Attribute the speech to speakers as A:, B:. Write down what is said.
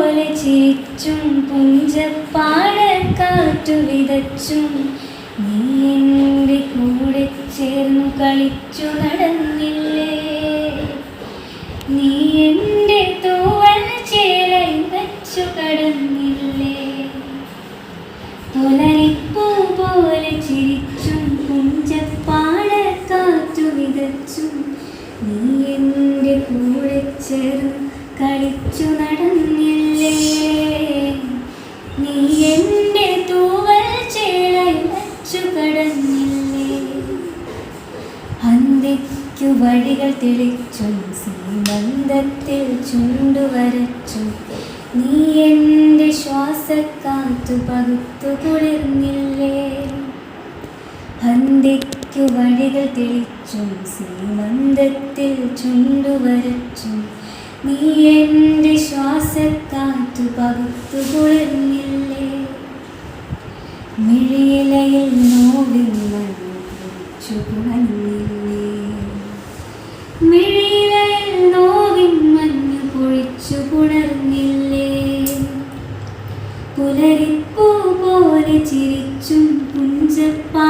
A: പോലെ ചിരിച്ചും പുഞ്ചപ്പാടക്കാറ്റു വിതച്ചും നീ എന്റെ കൂടെ ചേർന്നു കളിച്ചു നടന്നില്ലേ? നീ എന്റെ തൂവൽ ചേലയിൽ വച്ചു കടന്നില്ലേ? തൊലരിപ്പൂ പോലെ ചിരിച്ചും പുഞ്ചപ്പാടക്കാറ്റു വിതച്ചും നീ എന്റെ കൂടെ ചേർന്നു കളിച്ചു നടന്നില്ലേ? നീ എന്റെ തൂവൽ ചേലയിൽ വച്ചു കടന്നില്ലേ? അന്തിക്കു വഴികൾ തെളിച്ചും സീമന്തത്തിൽ നീ എന്റെ ശ്വാസക്കാത്തു പകുത്തു കുളിർന്നില്ലേ? അന്തിക്കു വഴികൾ തെളിച്ചും സീമന്തത്തിൽ ചുണ്ടുവരച്ചും നീ എന്റെ ശ്വാസക്കാത്തു പകുത്തു കുളിർന്നില്ലേ മിഴിയിലയിൽ നോവിൽ മഞ്ഞു കുണഞ്ഞില്ലേ മിഴിയിലയിൽ നോവിൻ മഞ്ഞു പൊഴിച്ചു പുണർന്നില്ലേ? പുലരിപ്പൂ പോലെ ചിരിച്ചും പുഞ്ചപ്പാട